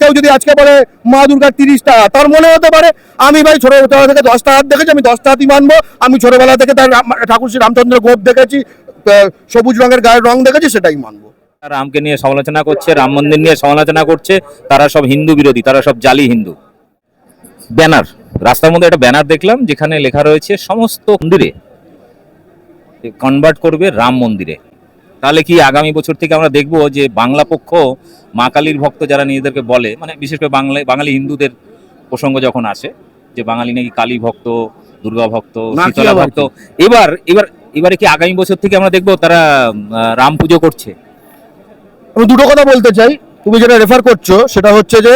কেউ যদি আজকে বলে, মা দুর্গার তিরিশ টাকা তার মনে হতে পারে, আমি ভাই ছোটবেলা থেকে দশটা হাত দেখেছি, আমি দশটা হাতই মানবো। আমি ছোটবেলা থেকে তার ঠাকুর শ্রী রামচন্দ্র গোপ দেখেছি সবুজ রঙের গায়ের রং দেখেছি, সেটাই মানবো। রামকে নিয়ে সমালোচনা করছে, রাম মন্দির নিয়ে সমালোচনা করছে, তারা সব হিন্দু বিরোধী, তারা সব জালি হিন্দু। ব্যানার, রাস্তার মধ্যে একটা ব্যানার দেখলাম, যেখানে লেখা রয়েছে, সমস্ত মন্দিরে কনভার্ট করবে রাম মন্দিরে। তাহলে কি আগামী বছর থেকে আমরা দেখব যে বাংলা পক্ষ মা কালীর ভক্ত যারা নিজেদেরকে বলে মানে বিশেষ করে বাংলা বাঙালি হিন্দুদের প্রসঙ্গ যখন আসে যে বাঙালি নাকি কালী ভক্ত দুর্গা ভক্ত শীতলা ভক্ত এবার এবার এবারে কি আগামী বছর থেকে আমরা দেখব তারা রাম পুজো করছে? আমি দুটো কথা বলতে চাই। তুমি যেটা রেফার করছ সেটা হচ্ছে যে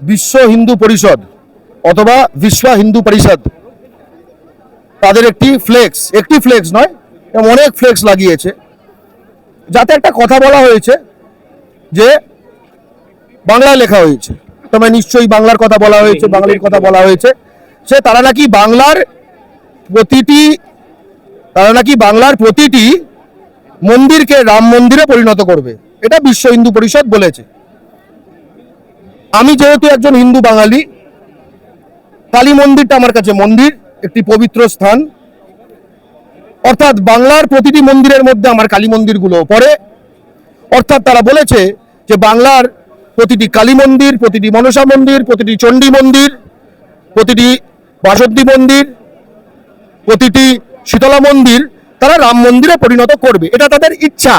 বিশ্ব হিন্দু পরিষদ অথবা বিশ্ব হিন্দু পরিষদ তাদের একটি ফ্লেক্স একটি ফ্লেক্স নয় অনেক ফ্লেক্স লাগিয়েছে। যাতে একটা কথা বলা হয়েছে যে বাংলায় লেখা হয়েছে। তোমায় নিশ্চয়ই বাংলার কথা বলা হয়েছে, বাঙালির কথা বলা হয়েছে। সে তারা নাকি বাংলার প্রতিটি, তারা নাকি বাংলার প্রতিটি মন্দিরকে রাম মন্দিরে পরিণত করবে। এটা বিশ্ব হিন্দু পরিষদ বলেছে। আমি যেহেতু একজন হিন্দু বাঙালি, কালী মন্দিরটা আমার কাছে মন্দির, একটি পবিত্র স্থান। অর্থাৎ বাংলার প্রতিটি মন্দিরের মধ্যে আমার কালী মন্দিরগুলো পড়ে। অর্থাৎ তারা বলেছে যে বাংলার প্রতিটি কালী মন্দির, প্রতিটি মনসা মন্দির, প্রতিটি চণ্ডী মন্দির, প্রতিটি বাসন্তী মন্দির, প্রতিটি শীতলা মন্দির তারা রাম মন্দিরে পরিণত করবে। এটা তাদের ইচ্ছা।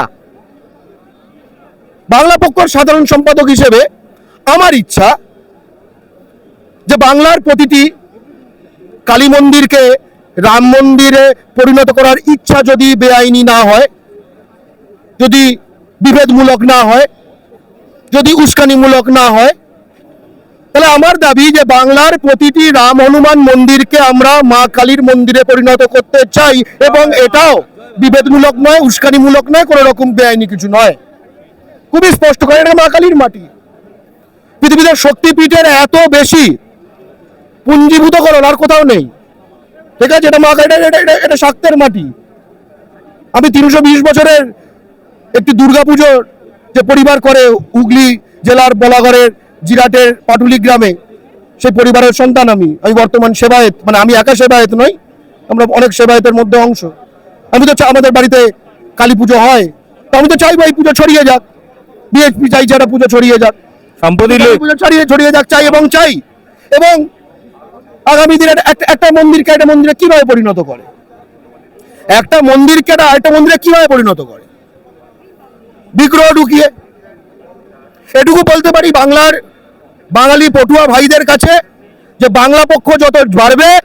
বাংলা পক্ষর সাধারণ সম্পাদক হিসেবে আমার ইচ্ছা যে বাংলার প্রতিটি কালী মন্দিরকে রাম মন্দিরে পরিণত করার ইচ্ছা যদি বেআইনি না হয়, যদি বিভেদমূলক না হয়, যদি উস্কানিমূলক না হয়, তাহলে আমার দাবি যে বাংলার প্রতিটি রাম হনুমান মন্দিরকে আমরা মা কালীর মন্দিরে পরিণত করতে চাই এবং এটাও বিভেদমূলক নয়, উস্কানিমূলক নয় কোনো রকম বেআইনি কিছু নয়। খুবই স্পষ্ট করে এটা মা কালীর মাটি। পৃথিবীতে শক্তিপীঠের এত বেশি পুঞ্জীভূতকরণ আর কোথাও নেই। ঠিক আছে এটা মা এটা- এটা এটা- শাক্তের মাটি। আমি তিনশো বিশ বছরের একটি দুর্গাপুজোর যে পরিবার করে হুগলি জেলার বলাগড়ের জিরাটের পাটুলি গ্রামে সেই পরিবারের সন্তান আমি। আমি বর্তমান সেবায়েত মানে আমি একা সেবায়েত নই আমরা অনেক সেবায়েতের মধ্যে অংশ। আমি তো আমাদের বাড়িতে কালী পুজো হয়। তো আমি তো চাইব এই পুজো ছড়িয়ে যাক। বিএসপি চাইছে একটা পুজো ছড়িয়ে যাক। সম্প্রতি পুজো ছড়িয়ে ছড়িয়ে যাক চাই এবং চাই। এবং আগামী দিনে একটা- একটা মন্দিরকে একটা মন্দিরে কীভাবে পরিণত করে? একটা মন্দিরকে একটা আরেকটা মন্দিরে কীভাবে পরিণত করে? বিগ্রহ ঢুকিয়ে। এটুকু বলতে পারি বাংলার বাঙালি পটুয়া ভাইদের কাছে যে বাংলা পক্ষ যত বাড়বে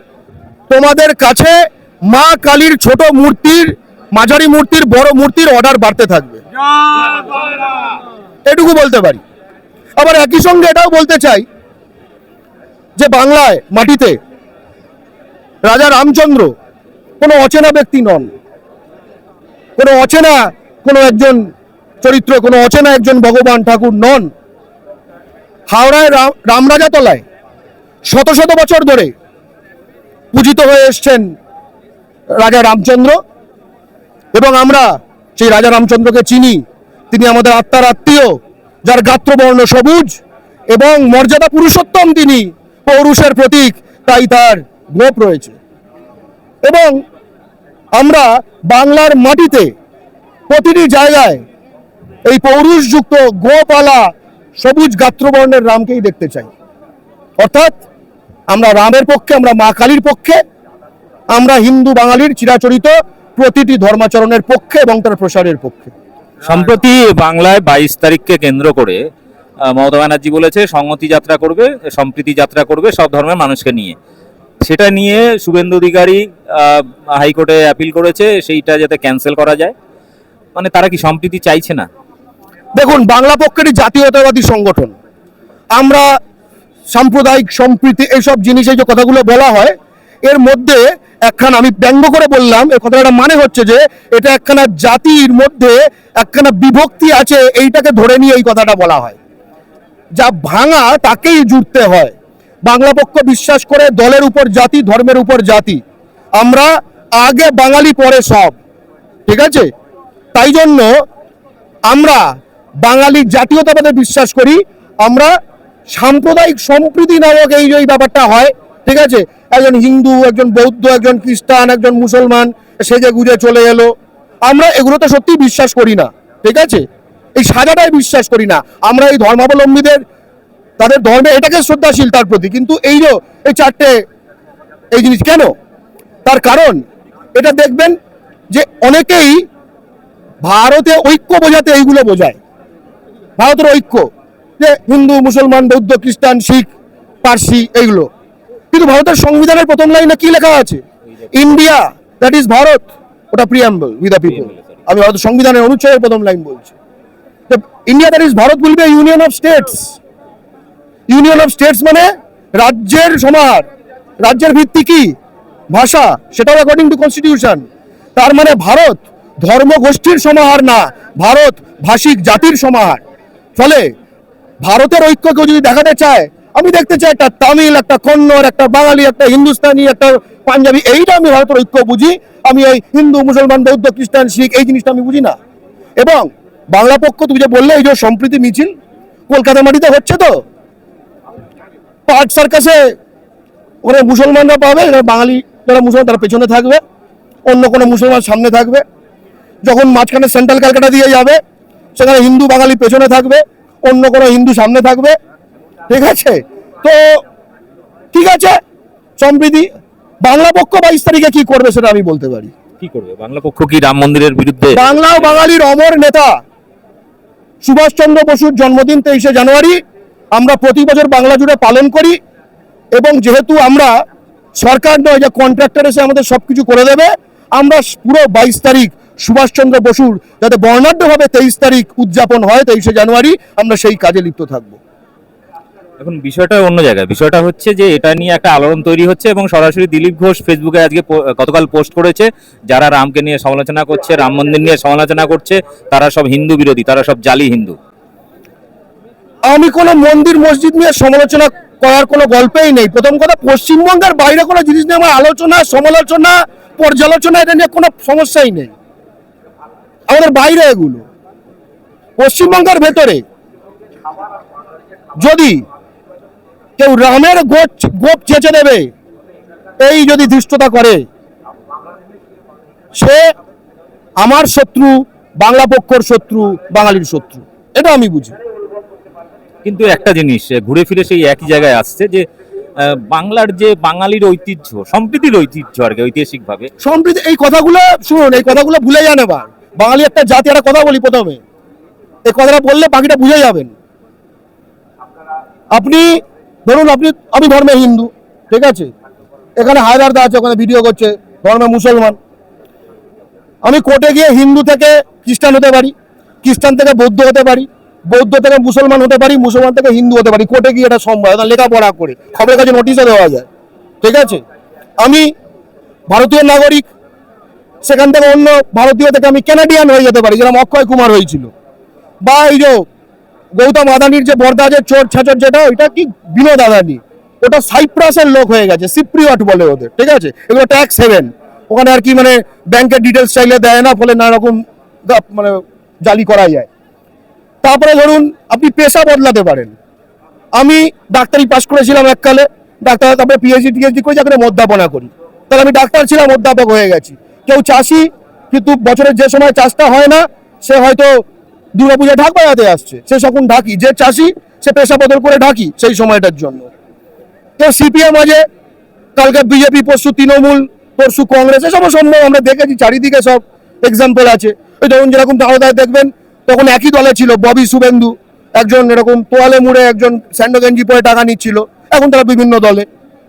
তোমাদের কাছে মা কালীর ছোট মূর্তির মাঝারি মূর্তির বড় মূর্তির অর্ডার বাড়তে থাকবে। এটুকু বলতে পারি। আবার একই সঙ্গে এটাও বলতে চাই যে বাংলায়, মাটিতে, রাজা রামচন্দ্র কোনো অচেনা ব্যক্তি নন। কোনো অচেনা কোনো একজন চরিত্র, কোনো অচেনা একজন ভগবান ঠাকুর নন। হাওড়ায় রাম, রামরাজা তলায় শত শত বছর ধরে পূজিত হয়ে এসছেন রাজা রামচন্দ্র এবং আমরা সেই রাজা রামচন্দ্রকে চিনি। তিনি আমাদের আত্মার আত্মীয়, যার গাত্রবর্ণ সবুজ এবং মর্যাদা পুরুষোত্তম তিনি। পৌরুষের প্রতীক, তাই তার গোপ রয়েছে। এবং আমরা বাংলার মাটিতে প্রতিটি জায়গায় এই পৌরুষযুক্ত গোপালা সবুজ গাত্রবর্ণের রামকেই দেখতে চাই। অর্থাৎ আমরা রামের পক্ষে, আমরা মা কালীর পক্ষে, আমরা হিন্দু বাঙালির চিরাচরিত প্রতিটি ধর্মাচরণের পক্ষে এবং তার প্রসারের পক্ষে। সম্প্রতি বাংলায় বাইশ তারিখকে কেন্দ্র করে মমতা ব্যানার্জি বলেছে, সংহতি যাত্রা করবে, সম্প্রীতি যাত্রা করবে সব ধর্মের মানুষকে নিয়ে। সেটা নিয়ে শুভেন্দু অধিকারী হাইকোর্টে অ্যাপিল করেছে, সেইটা যাতে ক্যান্সেল করা যায়। মানে তারা কি সম্প্রীতি চাইছে না? দেখুন, বাংলা পক্ষেরই জাতীয়তাবাদী সংগঠন, আমরা সাম্প্রদায়িক সম্প্রীতি, এইসব জিনিসে যে কথাগুলো বলা হয়, এর মধ্যে একখানা, আমি ব্যঙ্গ করে বললাম, এর কথাটা মানে হচ্ছে যে, এটা একখানা জাতির মধ্যে একখানা বিভক্তি আছে, এইটাকে ধরে নিয়ে এই কথাটা বলা হয়। যা ভাঙা তাকেই জুড়তে হয়। বাংলা পক্ষ বিশ্বাস করে দলের উপর জাতি, ধর্মের উপর জাতি। আমরা আগে বাঙালি, পরে সব। ঠিক আছে? তাই জন্য আমরা বাঙালি জাতীয়তাবাদে বিশ্বাস করি। আমরা সাম্প্রদায়িক সম্প্রীতি নামক এই যে ব্যাপারটা হয়, ঠিক আছে? একজন হিন্দু, একজন বৌদ্ধ, একজন খ্রিস্টান, একজন মুসলমান সেজে গুজে চলে এলো। আমরা এগুলোতে সত্যি বিশ্বাস করি না। ঠিক আছে? এই সাজাটাই বিশ্বাস করি না। আমরা এই ধর্মাবলম্বীদের, তাদের ধর্মে এটাকে শ্রদ্ধাশীল তার প্রতি। কিন্তু এই যে, এই চারটে, এই জিনিস কেন? তার কারণ, এটা দেখবেন যে অনেকেই ভারতে ঐক্য বোঝাতে এইগুলো বোঝায়। ভারতের ঐক্য, যে হিন্দু, মুসলমান, বৌদ্ধ, খ্রিস্টান, শিখ, পার্সি, এইগুলো। কিন্তু ভারতের সংবিধানের প্রথম লাইনে কি লেখা আছে? ইন্ডিয়া দ্যাট ইজ ভারত, ওটা প্রিয়াম্বল উইথ দ্য পিপল আমি ভারতের সংবিধানের অনুচ্ছেদের প্রথম লাইন বলছি। India that is Bharat will be union of states union of states মানে রাজ্যের সমাহার। রাজ্যের ভিত্তি কি? ভাষা, সেটাও অ্যাকর্ডিং টু কনস্টিটিউশন তার মানে ভারত ধর্মগোষ্ঠীর সমাহার না, ভারত ভাষিক জাতির সমাহার। ফলে ভারতের ঐক্য কেউ যদি দেখাতে চায়, আমি দেখতে চাই একটা তামিল, একটা কন্নড়, একটা বাঙালি, একটা হিন্দুস্তানি, একটা পাঞ্জাবি, এইটা আমি ভারতের ঐক্য বুঝি। আমি এই হিন্দু, মুসলমান, বৌদ্ধ, খ্রিস্টান, শিখ, এই জিনিসটা আমি বুঝি না। এবং বাংলা পক্ষ তুমি যে বললে এই যে সম্প্রীতি মিছিল কলকাতা মাটিতে হচ্ছে তো? পার্ক সার্কাসে ওখানে মুসলমানরা পাবে এরা বাঙালি যারা মুসলমান তারা পেছনে থাকবে অন্য কোনো মুসলমান সামনে থাকবে। যখন মাঝখানে সেন্ট্রাল ক্যালকাটা দিয়ে যাবে সেখানে হিন্দু বাঙালি পেছনে থাকবে অন্য কোনো হিন্দু সামনে থাকবে। ঠিক আছে? তো ঠিক আছে সম্প্রীতি বাংলা পক্ষ বাইশ তারিখে কি করবে সেটা আমি বলতে পারি। কি করবে? বাংলা পক্ষ কি রাম মন্দিরের বিরুদ্ধে বাংলা বাঙালির অমর নেতা। সুভাষচন্দ্র বসুর জন্মদিন তেইশে জানুয়ারি। আমরা প্রতি বছর বাংলা জুড়ে পালন করি এবং যেহেতু আমরা সরকার নয়, যে কন্ট্রাক্টর এসে আমাদের সব কিছু করে দেবে, আমরা পুরো বাইশ তারিখ সুভাষচন্দ্র বসুর যাতে বর্ণাঢ্যভাবে তেইশ তারিখ উদযাপন হয় তেইশে জানুয়ারি, আমরা সেই কাজে লিপ্ত থাকব। এখন বিষয়টা অন্য জায়গায়। বিষয়টা হচ্ছে যে এটা নিয়ে একটা আলোড়ন তৈরি হচ্ছে এবং সরাসরি দিলীপ ঘোষ ফেসবুকে আজকে গতকাল পোস্ট করেছে, যারা রামকে নিয়ে সমালোচনা করছে, রাম মন্দির নিয়ে সমালোচনা করছে, তারা সব হিন্দু বিরোধী, তারা সব জালি হিন্দু। আমি কোনো মন্দির, মসজিদ নিয়ে সমালোচনা করার কোনো গল্পই নেই। প্রথম কথা, পশ্চিমবঙ্গের বাইরে কোনো জিনিস নিয়ে আমার আলোচনা, সমালোচনা, পর্যালোচনা এটা নিয়ে কোনো সমস্যাই নেই। আমাদের বাইরে এগুলো। পশ্চিমবঙ্গের ভেতরে যদি কেউ রামের গোপ গোপ চেঁচে দেবে। এই যদি ধৃষ্টতা করে সে আমার শত্রু বাংলা পক্ষর শত্রু বাঙালির শত্রু। এটা আমি বুঝি। কিন্তু একটা জিনিস ঘুরে ফিরে সেই একই জায়গায় আসছে যে বাংলার যে বাঙালির ঐতিহ্য সম্প্রীতির ঐতিহ্য আর কি ঐতিহাসিকভাবে। সম্প্রীতি এই কথাগুলো শুনুন এই কথাগুলো ভুলে যান এবার। বাঙালি একটা জাতি একটা কথা বলি প্রথমে। এই কথাটা বললে বাকিটা বুঝে যাবেন। আপনি ধরুন আপনি, আমি ধর্মে হিন্দু, ঠিক আছে? এখানে হায়দারদা আছে, ওখানে ভিডিও করছে, ধর্মে মুসলমান। আমি কোর্টে গিয়ে হিন্দু থেকে খ্রিস্টান হতে পারি, খ্রিস্টান থেকে বৌদ্ধ হতে পারি, বৌদ্ধ থেকে মুসলমান হতে পারি, মুসলমান থেকে হিন্দু হতে পারি কোর্টে গিয়ে এটা সম্ভব লেখাপড়া করে, খবরের কাছে নোটিশও দেওয়া যায়, ঠিক আছে? আমি ভারতীয় নাগরিক, সেখান থেকে অন্য ভারতীয় থেকে আমি ক্যানাডিয়ান হয়ে যেতে পারি, যেরকম অক্ষয় কুমার হয়েছিল। বা এই যে গৌতম আদানির যে বর্দা যে চোর ছাচর যেটা, ওইটা কি বিনোদ আদানি? ওটা সাইপ্রাসের লোক হয়ে গেছে, সিপ্রিয়ট বলে ওদের, ঠিক আছে? এগুলো ট্যাক্স হেভেন ওখানে আর কি মানে ব্যাংকের ডিটেলস চাইলে দেয় না, ফলে নানা রকম মানে জালি করা যায়। তারপরে ধরুন, আপনি পেশা বদলাতে পারেন। আমি ডাক্তারি পাশ করেছিলাম এককালে, ডাক্তার তারপরে পিএইচডি টিএইচডি করে যাকে অধ্যাপনা করি। তাহলে আমি ডাক্তার ছিলাম, অধ্যাপক হয়ে গেছি। কেউ চাষি, কিন্তু বছরের যে সময় চাষটা হয় না, সে হয়তো দুর্গাপূজা ঢাক বাজাতে আসছে। সে সকল ঢাকি, যে চাষি, সে পেশা বদল করে ঢাকি সেই সময়টার জন্য। তো সিপিএম আছে কালকে বিজেপি, পরশু তৃণমূল, পরশু কংগ্রেস এসব সম্ভব, আমরা দেখেছি, চারিদিকে সব এক্সাম্পল আছে। ওই ধরুন যেরকম দাওদায় দেখবেন, তখন একই দলে ছিল ববি শুভেন্দু, একজন এরকম তোয়ালে মুড়ে একজন স্যান্ডো গেঞ্জি পরে টাকা নিচ্ছিল, এখন তারা বিভিন্ন দলে।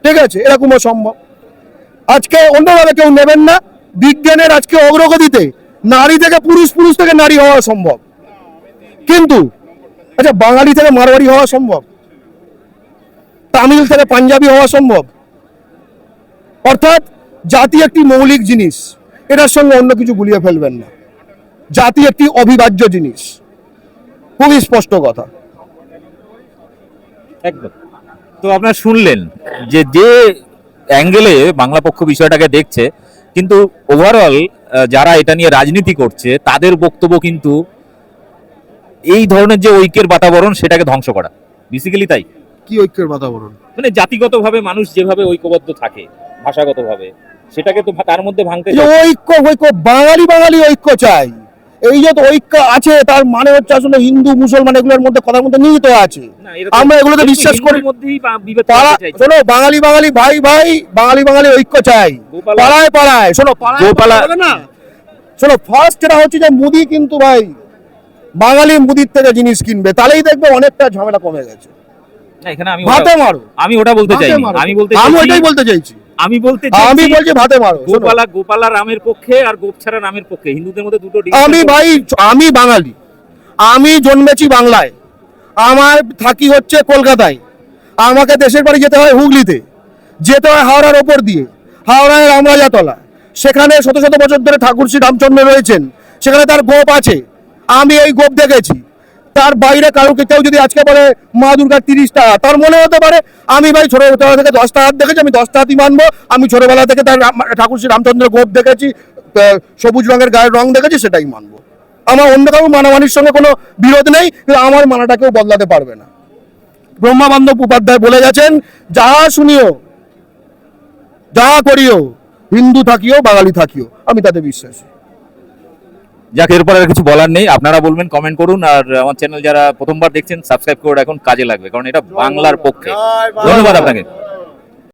ঠিক আছে, এরকমও সম্ভব। আজকে অন্যভাবে কেউ নেবেন না, বিজ্ঞানের আজকে অগ্রগতিতে নারী থেকে পুরুষ পুরুষ থেকে নারী হওয়া সম্ভব। কিন্তু আচ্ছা বাঙালি থেকে মারোয়ারি হওয়া সম্ভব? তামিল থেকে পাঞ্জাবি হওয়া সম্ভব? অর্থাৎ, জাতি একটি মৌলিক জিনিস, এটার সঙ্গে অন্য কিছু গুলিয়ে ফেলবেন না। জাতি একটি অবিভাজ্য জিনিস। খুবই স্পষ্ট কথা। একদম। তো আপনারা শুনলেন যে যে অ্যাঙ্গেলে বাংলা পক্ষ বিষয়টাকে দেখছে, কিন্তু ওভারঅল যারা এটা নিয়ে রাজনীতি করছে, তাদের বক্তব্য কিন্তু এই ধরনের যে ঐক্যের বাতাবরণ সেটাকে ধ্বংস করা। বেসিক্যালি তাই। কি ঐক্যের বাতাবরণ? মানে জাতিগতভাবে মানুষ যেভাবে ঐক্যবদ্ধ থাকে ভাষাগতভাবে সেটাকে তো তার মধ্যে ভাঙতে। ঐক্য ঐক্য বাঙালি বাঙালি ঐক্য চাই। এই যে তো ঐক্য আছে তার মানে হচ্ছে আসলে হিন্দু মুসলমান এগুলোর মধ্যে কথার মধ্যে নিহিত আছে। আমরা এগুলোকে বিশ্বাস করি। চাইছে। শোনো বাঙালি বাঙালি ভাই ভাই বাঙালি বাঙালি ঐক্য চাই। পাড়ায় পাড়ায় শোনো পাড়ায় পাড়ায় না। শোনো ফার্স্ট যেটা হচ্ছে যে মুদি কিন্তু ভাই বাঙালি মুদির থেকে জিনিস কিনবে তাহলেই দেখবে অনেকটা ঝামেলা কমে গেছে। আমি ভাতে ওটা- মারো। আমি ওটা বলতে চাই আমি বলতে আমি চাইছি- বলতে চাইছি। আমি বলতে আমি বলছি ভাতে মারো গোপালা গোপালা রামের পক্ষে আর গোপ ছাড়া রামের পক্ষে। হিন্দুদের মধ্যে দুটো আমি ভাই আমি বাঙালি। আমি জন্মেছি বাংলায়। আমার থাকি হচ্ছে কলকাতায়। আমাকে দেশের বাড়ি যেতে হয় হুগলিতে। যেতে হয় হাওড়ার ওপর দিয়ে। হাওড়ায় রামরাজাতলা। সেখানে শত শত বছর ধরে ঠাকুর শ্রী রামচন্দ্র রয়েছেন। সেখানে তার গোপ আছে। আমি এই গোপ দেখেছি। তার বাইরে কারোকে কেউ যদি আজকে বলে, মা দুর্গার তিরিশ টাকা। তার মনে হতে পারে, আমি ভাই ছোটবেলা থেকে দশটা হাত দেখেছি, আমি দশটা হাতই মানবো। আমি ছোটবেলা থেকে তার ঠাকুর শ্রী রামচন্দ্র গোপ দেখেছি সবুজ রঙের গায়ের রং দেখেছি, সেটাই মানবো। আমার অন্য কারও মানামানির সঙ্গে কোনো বিরোধ নেই, কিন্তু আমার মানাটা কেউ বদলাতে পারবে না। ব্রহ্মাবান্ধব উপাধ্যায় বলে গেছেন যাহা শুনিও যাহা করিও, হিন্দু থাকিও, বাঙালি থাকিও। আমি তাতে বিশ্বাসী। যাক এরপর আর কিছু বলার নেই। আপনারা বলবেন কমেন্ট করুন আর আমার চ্যানেল যারা প্রথমবার দেখছেন সাবস্ক্রাইব করে রাখুন কাজে লাগবে কারণ এটা বাংলার পক্ষে। ধন্যবাদ আপনাকে।